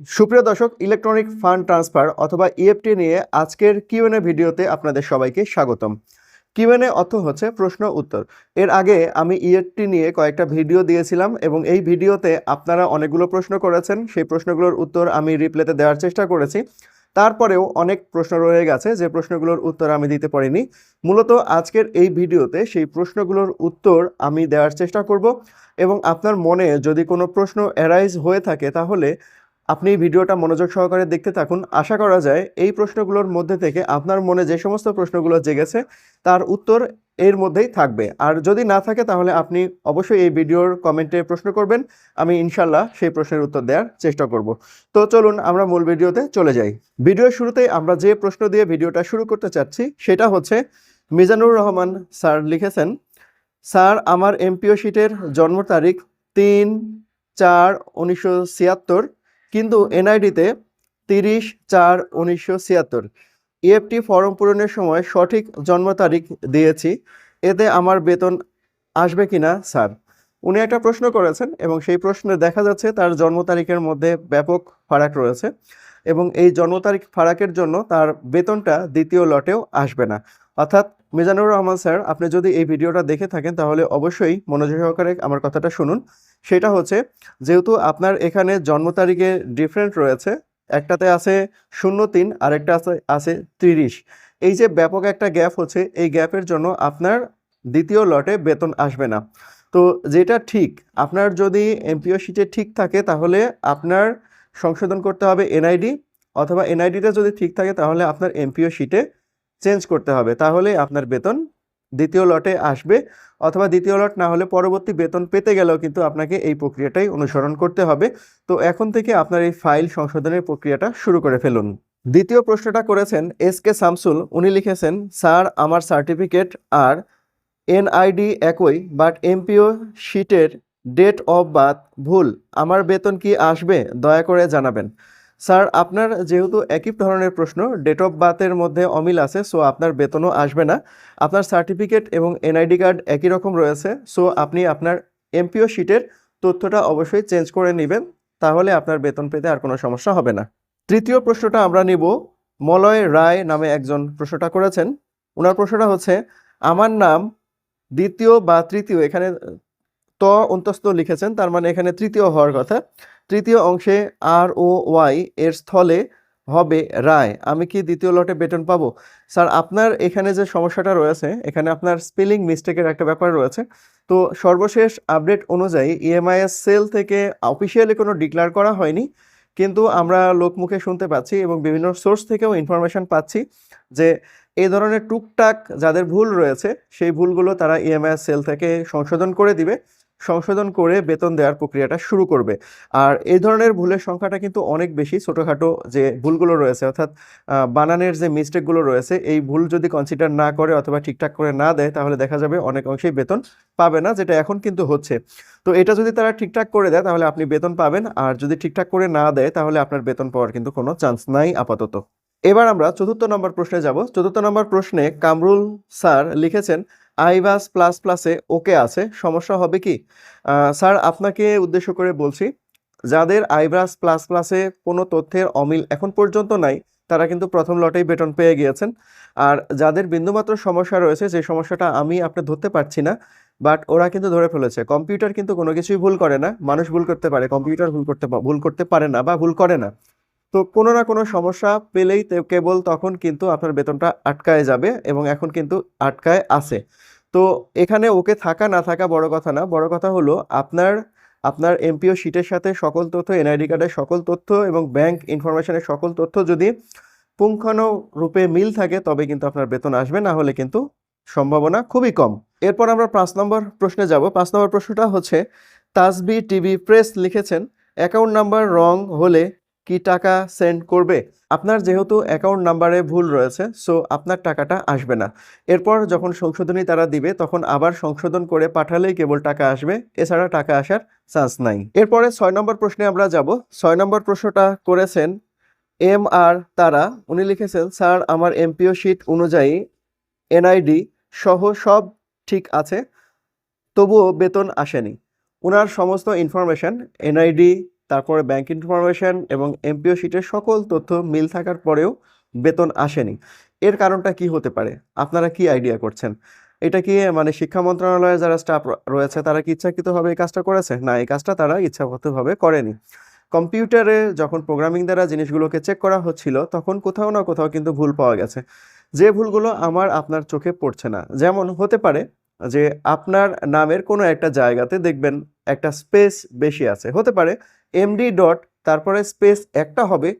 সুপ্রিয় দর্শক electronic fund transfer অথবা ইএফটি নিয়ে আজকের কিউএনএ ভিডিওতে আপনাদের সবাইকে স্বাগতম। কিউএনএ অর্থ হচ্ছে প্রশ্ন উত্তর। এর আগে আমি ইএফটি নিয়ে কয়েকটা ভিডিও দিয়েছিলাম এবং এই ভিডিওতে আপনারা অনেকগুলো প্রশ্ন করেছেন। সেই প্রশ্নগুলোর উত্তর আমি রিপ্লেতে দেওয়ার চেষ্টা করেছি। তারপরেও অনেক প্রশ্ন রয়ে গেছে, যে প্রশ্নগুলোর উত্তর আমি দিতে পারিনি। মূলত আজকের এই ভিডিওতে সেই প্রশ্নগুলোর উত্তর আমি দেওয়ার চেষ্টা করব এবং আপনার মনে যদি কোনো প্রশ্ন অ্যারাইজ হয়ে থাকে, তাহলে আপনি ভিডিওটা মনোযোগ সহকারে দেখতে থাকুন। আশা করা যায় এই প্রশ্নগুলোর মধ্যে থেকে আপনার মনে যে সমস্ত প্রশ্নগুলো জেগেছে, তার উত্তর এর মধ্যেই থাকবে। আর যদি না থাকে, তাহলে আপনি অবশ্যই এই ভিডিওর কমেন্টে প্রশ্ন করবেন। আমি ইনশাল্লাহ সেই প্রশ্নের উত্তর দেওয়ার চেষ্টা করব। তো চলুন আমরা মূল ভিডিওতে চলে যাই। ভিডিওর শুরুতেই আমরা যে প্রশ্ন দিয়ে ভিডিওটা শুরু করতে চাচ্ছি, সেটা হচ্ছে, মিজানুর রহমান স্যার লিখেছেন, স্যার, আমার এমপিও শিটের জন্ম তারিখ তিন চার উনিশশো ছিয়াত্তর। কিন্তু এনআইডিতে তিরিশ চার উনিশশো ছিয়াত্তর। ইএফটি ফর্ম পূরণের সময় সঠিক জন্ম তারিখ দিয়েছি। এতে আমার বেতন আসবে কিনা, স্যার? উনি একটা প্রশ্ন করেছেন এবং সেই প্রশ্নে দেখা যাচ্ছে তার জন্ম তারিখের মধ্যে ব্যাপক ফারাক রয়েছে এবং এই জন্ম তারিখ ফারাকের জন্য তার বেতনটা দ্বিতীয় লটেও আসবে না। অর্থাৎ মিজানুর রহমান স্যার, আপনি যদি এই ভিডিওটা দেখে থাকেন তাহলে অবশ্যই মনোযোগ সহকারে আমার কথাটা শুনুন। সেটা হচ্ছে, যেহেতু আপনার এখানে জন্ম তারিখে ডিফারেন্ট রয়েছে, একটাতে আছে শূন্য তিন, আরেকটা আছে আছে তিরিশ। এই যে ব্যাপক একটা গ্যাপ হচ্ছে, এই গ্যাপের জন্য আপনার দ্বিতীয় লটে বেতন আসবে না। তো যেটা ঠিক, আপনার যদি এমপিও শিটে ঠিক থাকে, তাহলে আপনার সংশোধন করতে হবে এনআইডি অথবা এনআইডিটা যদি ঠিক থাকে, তাহলে আপনার এমপিও শিটে চেঞ্জ করতে হবে। তাহলে আপনার বেতন দ্বিতীয় লটে আসবে অথবা দ্বিতীয় লট না হলে পরবর্তী বেতন পেতে গেলেও কিন্তু আপনাকে এই প্রক্রিয়াটাই অনুসরণ করতে হবে। তো এখন থেকে আপনার এই ফাইল সংশোধনের প্রক্রিয়াটা শুরু করে ফেলুন। দ্বিতীয় প্রশ্নটা করেছেন এস কে শামসুল উনি লিখেছেন, স্যার, আমার সার্টিফিকেট আর এনআইডি একই, বাট এমপিও শিটের ডেট অফ বার্থ ভুল। আমার বেতন কি আসবে? দয়া করে জানাবেন। স্যার, আপনার যেহেতু একই ধরনের প্রশ্ন ডেট অফ বার্থের মধ্যে অমিল আছে সো আপনার বেতনও আসবে না। আপনার সার্টিফিকেট এবং এনআইডি কার্ড একই রকম রয়েছে সো আপনি আপনার এমপিও শিটের তথ্যটা অবশ্যই চেঞ্জ করে নেবেন, তাহলে আপনার বেতন পেতে আর কোনো সমস্যা হবে না। তৃতীয় প্রশ্নটা আমরা নিব, মলয় রায় নামে একজন প্রশ্নটা করেছেন। ওনার প্রশ্নটা হচ্ছে, আমার নাম দ্বিতীয় বা তৃতীয়, এখানে ত অন্তস্থ লিখেছেন, তার মানে এখানে তৃতীয় হওয়ার কথা। তৃতীয় অংশে আর ও ওয়াই এর স্থলে হবে রায়। আমি কি দ্বিতীয় লটে বেতন পাবো? স্যার, আপনার এখানে যে সমস্যাটা রয়েছে, এখানে আপনার স্পেলিং মিস্টেকের একটা ব্যাপার রয়েছে। তো সর্বশেষ আপডেট অনুযায়ী ইএমআইএস সেল থেকে অফিসিয়ালি কোনো ডিক্লার করা হয়নি, কিন্তু আমরা লোকমুখে শুনতে পাচ্ছি এবং বিভিন্ন সোর্স থেকেও ইনফরমেশন পাচ্ছি যে এই ধরনের টুকটাক যাদের ভুল রয়েছে, সেই ভুলগুলো তারা ইএমআইএস সেল থেকে সংশোধন করে দিবে। সংশোধন করে বেতন দেওয়ার প্রক্রিয়াটা শুরু করবে। আর এই ধরনের ভুলের সংখ্যাটা কিন্তু অনেক বেশি। ছোটোখাটো যে ভুলগুলো রয়েছে, অর্থাৎ বানানের যে মিস্টেকগুলো রয়েছে, এই ভুল যদি কনসিডার না করে অথবা ঠিকঠাক করে না দেয়, তাহলে দেখা যাবে অনেক অংশেই বেতন পাবে না, যেটা এখন কিন্তু হচ্ছে। তো এটা যদি তারা ঠিকঠাক করে দেয়, তাহলে আপনি বেতন পাবেন। আর যদি ঠিকঠাক করে না দেয়, তাহলে আপনার বেতন পাওয়ার কিন্তু কোনো চান্স নাই আপাতত। এবার আমরা চতুর্থ নম্বর প্রশ্নে যাব। চতুর্থ নম্বর প্রশ্নে কামরুল স্যার লিখেছেন আইবাস প্লাস প্লাসে ওকে আছে, সমস্যা হবে কি? স্যার, আপনাকে উদ্দেশ্য করে বলছি, যাদের আইব্রাস প্লাস প্লাসে কোনো তথ্যের অমিল এখন পর্যন্ত নাই, তারা কিন্তু প্রথম লটেই বেতন পেয়ে গিয়েছেন। আর যাদের বিন্দুমাত্র সমস্যা রয়েছে, যে সমস্যাটা আমি আপনি ধরতে পারছি না, বাট ওরা কিন্তু ধরে ফেলেছে, কম্পিউটার কিন্তু কোনো কিছুই ভুল করে না, মানুষ ভুল করতে পারে, কম্পিউটার ভুল করতে ভুল করতে পারে না বা ভুল করে না। তো কোনো না কোনো সমস্যা পেলেই কেবল তখন কিন্তু আপনার বেতনটা আটকায় যাবে এবং এখন কিন্তু আটকায় আছে। তো এখানে ওকে থাকা না থাকা বড় কথা না, বড় কথা হলো আপনার আপনার এমপিও শিটের সাথে সকল তথ্য, এনআইডি কার্ডের সকল তথ্য এবং ব্যাংক ইনফরমেশনের সকল তথ্য যদি পুঙ্খানুরূপে মিল থাকে তবে কিন্তু আপনার বেতন আসবে, না হলে কিন্তু সম্ভাবনা খুবই কম। এরপর আমরা পাঁচ নম্বর প্রশ্নে যাব। পাঁচ নম্বর প্রশ্নটা হচ্ছে, তাসবি টিভি প্রেস লিখেছেন, অ্যাকাউন্ট নাম্বার রং হলে কি টাকা সেন্ড করবে? আপনার যেহেতু অ্যাকাউন্ট নাম্বারে ভুল রয়েছে, সো আপনার টাকাটা আসবে না। এরপর যখন সংশোধনী তারা দিবে, তখন আবার সংশোধন করে পাঠালেই কেবল টাকা আসবে, এছাড়া টাকা আসার চান্স নাই। এরপরে ছয় নম্বর প্রশ্নে আমরা যাব। ছয় নম্বর প্রশ্নটা করেছেন এম আর তারা। উনি লিখেছেন, স্যার, আমার এমপিও শিট অনুযায়ী এনআইডি সহ সব ঠিক আছে, তবুও বেতন আসেনি। ওনার সমস্ত ইনফরমেশন এনআইডি তারপরে ব্যাংক ইনফরমেশন এবং এমপিও শিটের সকল তথ্য মিল থাকার পরেও বেতন আসেনি। এর কারণটা কি হতে পারে? আপনারা কি আইডিয়া করছেন? এটা কি মানে শিক্ষা মন্ত্রণালয়ের যারা স্টাফ রয়েছে তারা কি ইচ্ছাকৃতভাবে এই কাজটা করেছে? না, এই কাজটা তারা ইচ্ছাকৃতভাবে করেনি। কম্পিউটারে যখন প্রোগ্রামিং দ্বারা জিনিসগুলোকে চেক করা হচ্ছিল, তখন কোথাও না কোথাও কিন্তু ভুল পাওয়া গেছে। যে ভুলগুলো আমার আপনার চোখে পড়ছে না। যেমন হতে পারে যে আপনার নামের কোনো একটা জায়গাতে দেখবেন একটা স্পেস বেশি আছে। হতে পারে এমডি ডট তারপরে স্পেস একটা হবে।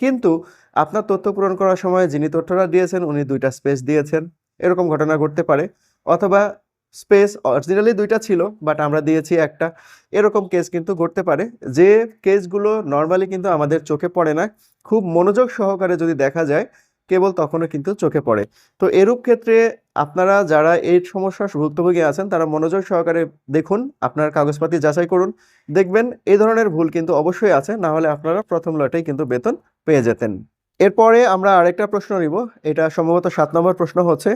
কিন্তু আপনার তথ্য পূরণ করার সময় যিনি তথ্যটা দিয়েছেন, উনি দুইটা স্পেস দিয়েছেন। এরকম ঘটনা ঘটতে পারে। অথবা স্পেস অরিজিনালি দুইটা ছিল বাট আমরা দিয়েছি একটা। এরকম কেস কিন্তু ঘটতে পারে। যে কেসগুলো নর্মালি কিন্তু আমাদের চোখে পড়ে না, খুব মনোযোগ সহকারে যদি দেখা যায় কেবল তখনও কিন্তু চোখে পড়ে। তো এরূপ ক্ষেত্রে আপনারা যারা এই সমস্যার ভুক্তভোগী আছেন, তারা মনোযোগ সহকারে দেখুন, আপনার কাগজপাতি যাচাই করুন, দেখবেন এই ধরনের ভুল কিন্তু অবশ্যই আছে, না হলে আপনারা প্রথম লটেই কিন্তু বেতন পেয়ে যেতেন। এরপরে আমরা আরেকটা প্রশ্ন নিব, এটা সম্ভবত সাত নম্বর প্রশ্ন হচ্ছে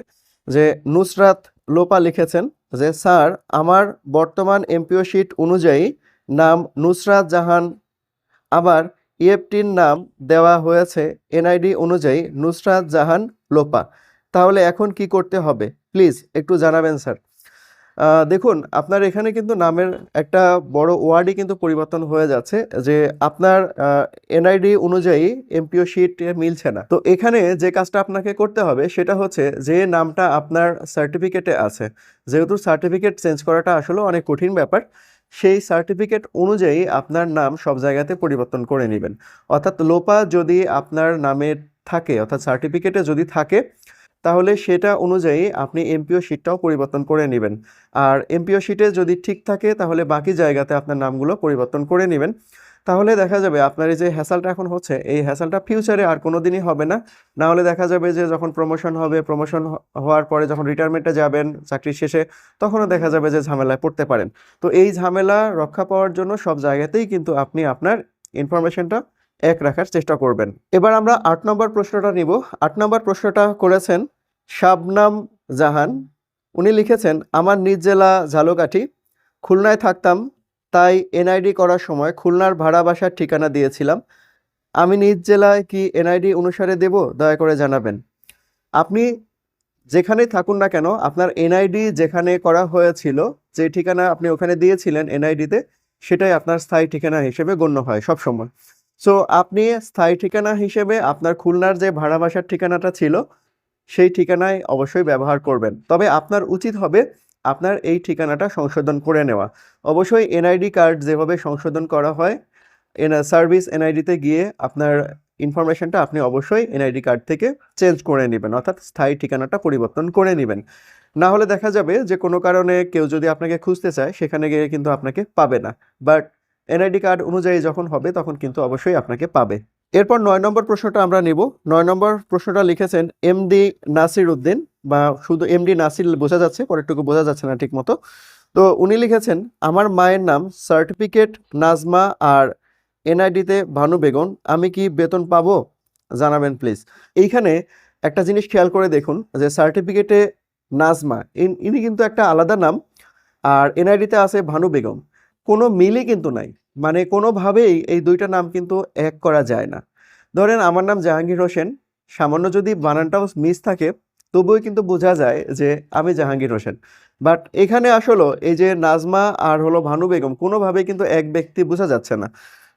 যে নুসরাত লোপা লিখেছেন যে, স্যার, আমার বর্তমান এমপিও শিট অনুযায়ী নাম নুসরাত জাহান, আবার ইএফটির নাম দেওয়া হয়েছে এনআইডি অনুযায়ী নুসরাত জাহান লোপা। তাহলে এখন কি করতে হবে? প্লিজ, একটু জানাবেন, স্যার। দেখুন, আপনার এখানে কিন্তু নামের একটা বড় ওয়ার্ডই কিন্তু পরিবর্তন হয়ে যাচ্ছে যে আপনার এনআইডি অনুযায়ী এমপিও শিট মিলছে না। তো এখানে যে কাজটা আপনাকে করতে হবে সেটা হচ্ছে যে নামটা আপনার সার্টিফিকেটে আছে। যেহেতু সার্টিফিকেট চেঞ্জ করাটা আসলে অনেক কঠিন ব্যাপার সেই সার্টিফিকেট অনুযায়ী আপনার নাম সব জায়গাতে পরিবর্তন করে নেবেন। অর্থাৎ লোপা যদি আপনার নামে থাকে, অর্থাৎ সার্টিফিকেটে যদি থাকে, তাহলে সেটা অনুযায়ী আপনি এমপিও শিটটাও পরিবর্তন করে নেবেন। আর এমপিও শিটে যদি ঠিক থাকে, তাহলে বাকি জায়গাতে আপনার নামগুলো পরিবর্তন করে নেবেন। তাহলে দেখা যাবে আপনার এই যে হ্যাসালটা এখন হচ্ছে, এই হ্যাসালটা ফিউচারে আর কোনো দিনই হবে না। না হলে দেখা যাবে যে যখন প্রমোশন হবে প্রমোশন হওয়ার পরে যখন রিটায়ারমেন্টে যাবেন, চাকরির শেষে, তখনও দেখা যাবে যে ঝামেলায় পড়তে পারেন। তো এই ঝামেলা রক্ষা পাওয়ার জন্য সব জায়গাতেই কিন্তু আপনি আপনার ইনফরমেশনটা এক রাখার চেষ্টা করবেন। এবার আমরা আট নম্বর প্রশ্নটা নিব। আট নম্বর প্রশ্নটা করেছেন শাবনাম জাহান। উনি লিখেছেন, আমার নিজ জেলা ঝালকাঠি, খুলনায় থাকতাম তাই এনআইডি করার সময় খুলনার ভাড়া বাসার ঠিকানা দিয়েছিলাম। আমি নিজ জেলায় কি এনআইডি অনুসারে দেব? দয়া করে জানাবেন। আপনি যেখানেই থাকুন না কেন, আপনার এনআইডি যেখানে করা হয়েছিল, যে ঠিকানা আপনি ওখানে দিয়েছিলেন এনআইডিতে, সেটাই আপনার স্থায়ী ঠিকানা হিসেবে গণ্য হয় সব সময় সো আপনি স্থায়ী ঠিকানা হিসেবে আপনার খুলনার যে ভাড়া বাসার ঠিকানাটা ছিল, সেই ঠিকানায় অবশ্যই ব্যবহার করবেন। তবে আপনার উচিত হবে আপনার এই ঠিকানাটা সংশোধন করে নেওয়া। অবশ্যই এনআইডি কার্ড যেভাবে সংশোধন করা হয়, এন, সার্ভিস এনআইডিতে গিয়ে আপনার ইনফরমেশনটা আপনি অবশ্যই এনআইডি কার্ড থেকে চেঞ্জ করে নেবেন, অর্থাৎ স্থায়ী ঠিকানাটা পরিবর্তন করে নেবেন। না হলে দেখা যাবে যে কোনো কারণে কেউ যদি আপনাকে খুঁজতে চায়, সেখানে গিয়ে কিন্তু আপনাকে পাবে না। বাট এনআইডি কার্ড অনুযায়ী যখন হবে, তখন কিন্তু অবশ্যই আপনাকে পাবে। এরপর নয় নম্বর প্রশ্নটা আমরা নিব। নয় নম্বর প্রশ্নটা লিখেছেন এমডি নাসির উদ্দিন বা শুধু এমডি নাসির বোঝা যাচ্ছে, পরেরটুকু বোঝা যাচ্ছে না ঠিক মতো তো উনি লিখেছেন, আমার মায়ের নাম সার্টিফিকেট নাজমা আর এনআইডিতে ভানু বেগম। আমি কি বেতন পাবো? জানাবেন প্লিজ। এইখানে একটা জিনিস খেয়াল করে দেখুন যে সার্টিফিকেটে নাজমা, ইনি কিন্তু একটা আলাদা নাম, আর এনআইডিতে আছে ভানু বেগম। কোনো মিলই কিন্তু নাই। মানে কোনোভাবেই এই দুইটা নাম কিন্তু এক করা যায় না। ধরেন আমার নাম জাহাঙ্গীর হোসেন, সামান্য যদি বানানটাও মিস থাকে, তবুও কিন্তু বোঝা যায় যে আমি জাহাঙ্গীর হোসেন। বাট এখানে আসলে এই যে নাজমা আর হলো ভানু বেগম, কোনোভাবেই কিন্তু এক ব্যক্তি বোঝা যাচ্ছে না।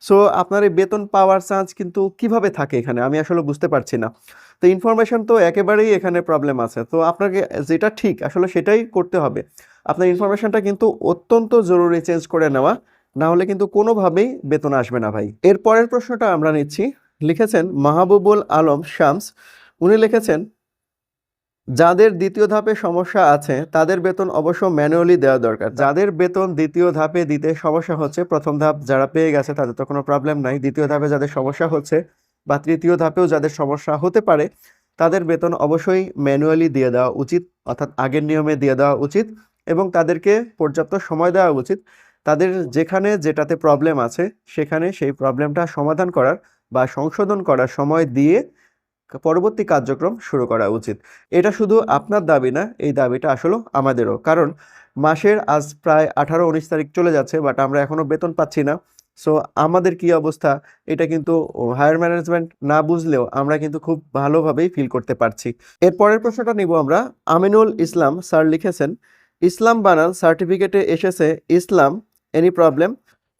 সো আপনার এই বেতন পাওয়ার চান্স কিন্তু কীভাবে থাকে এখানে? আমি আসলে বুঝতে পারছি না। তো ইনফরমেশন তো একেবারেই এখানে প্রবলেম আছে। তো আপনাকে যেটা ঠিক, আসলে সেটাই করতে হবে। আপনার ইনফরমেশনটা কিন্তু অত্যন্ত জরুরি চেঞ্জ করে নেওয়া। না হলে কিন্তু কোনোভাবেই বেতন আসবে না ভাই। এর পরের প্রশ্নটা আমরা নিচ্ছি। লিখেছেন, মাহবুবুল আলম শামস, উনি লিখেছেন, যাদের দ্বিতীয় ধাপে সমস্যা আছে, তাদের বেতন অবশ্য ম্যানুয়ালি দেওয়া দরকার। যাদের বেতন দ্বিতীয় ধাপে দিতে সমস্যা হচ্ছে, প্রথম ধাপ যারা পেয়ে গেছে, তাদের তো কোনো প্রবলেম নাই। দ্বিতীয় ধাপে যাদের সমস্যা হচ্ছে বা তৃতীয় ধাপেও যাদের সমস্যা হতে পারে, তাদের বেতন অবশ্যই ম্যানুয়ালি দিয়ে দেওয়া উচিত, অর্থাৎ আগের নিয়মে দিয়ে দেওয়া উচিত এবং তাদেরকে পর্যাপ্ত সময় দেওয়া উচিত। তাদের যেখানে যেটাতে প্রবলেম আছে, সেখানে সেই প্রবলেমটা সমাধান করার বা সংশোধন করার সময় দিয়ে পরবর্তী কার্যক্রম শুরু করা উচিত। এটা শুধু আপনার দাবি না, এই দাবিটা আসলে আমাদেরও। কারণ মাসের আজ প্রায় আঠারো উনিশ তারিখ চলে যাচ্ছে বাট আমরা এখনও বেতন পাচ্ছি না। সো আমাদের কি অবস্থা? এটা কিন্তু হায়ার ম্যানেজমেন্ট না বুঝলেও আমরা কিন্তু খুব ভালোভাবেই ফিল করতে পারছি। এর পরের প্রশ্নটা নিব আমরা। আমিনুল ইসলাম স্যার লিখেছেন, ইসলাম বানান সার্টিফিকেটে এসেছে, ইসলাম এনি প্রবলেম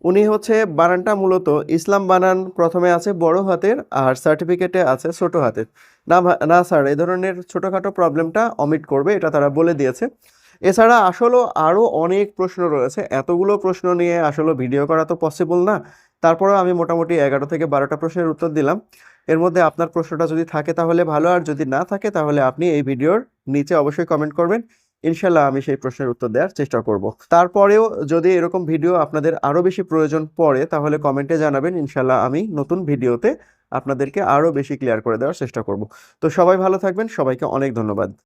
উনি হচ্ছে বানানটা মূলত ইসলাম বানান প্রথমে আছে বড় হাতের আর সার্টিফিকেটে আছে ছোট হাতের। না না স্যার এই ধরনের ছোটোখাটো প্রবলেমটা অমিট করবে, এটা তারা বলে দিয়েছে। এছাড়া আসলেও আরও অনেক প্রশ্ন রয়েছে। এতগুলো প্রশ্ন নিয়ে আসলে ভিডিও করা তো পসিবল না। তারপরেও আমি মোটামুটি এগারো থেকে বারোটা প্রশ্নের উত্তর দিলাম। এর মধ্যে আপনার প্রশ্নটা যদি থাকে তাহলে ভালো, আর যদি না থাকে তাহলে আপনি এই ভিডিওর নিচে অবশ্যই কমেন্ট করবেন। ইনশাল্লাহ আমি সেই প্রশ্নের উত্তর দেওয়ার চেষ্টা করব। তারপরেও যদি এরকম ভিডিও আপনাদের আরও বেশি প্রয়োজন পড়ে, তাহলে কমেন্টে জানাবেন, ইনশাল্লাহ আমি নতুন ভিডিওতে আপনাদেরকে আরও বেশি ক্লিয়ার করে দেওয়ার চেষ্টা করব। তো সবাই ভালো থাকবেন, সবাইকে অনেক ধন্যবাদ।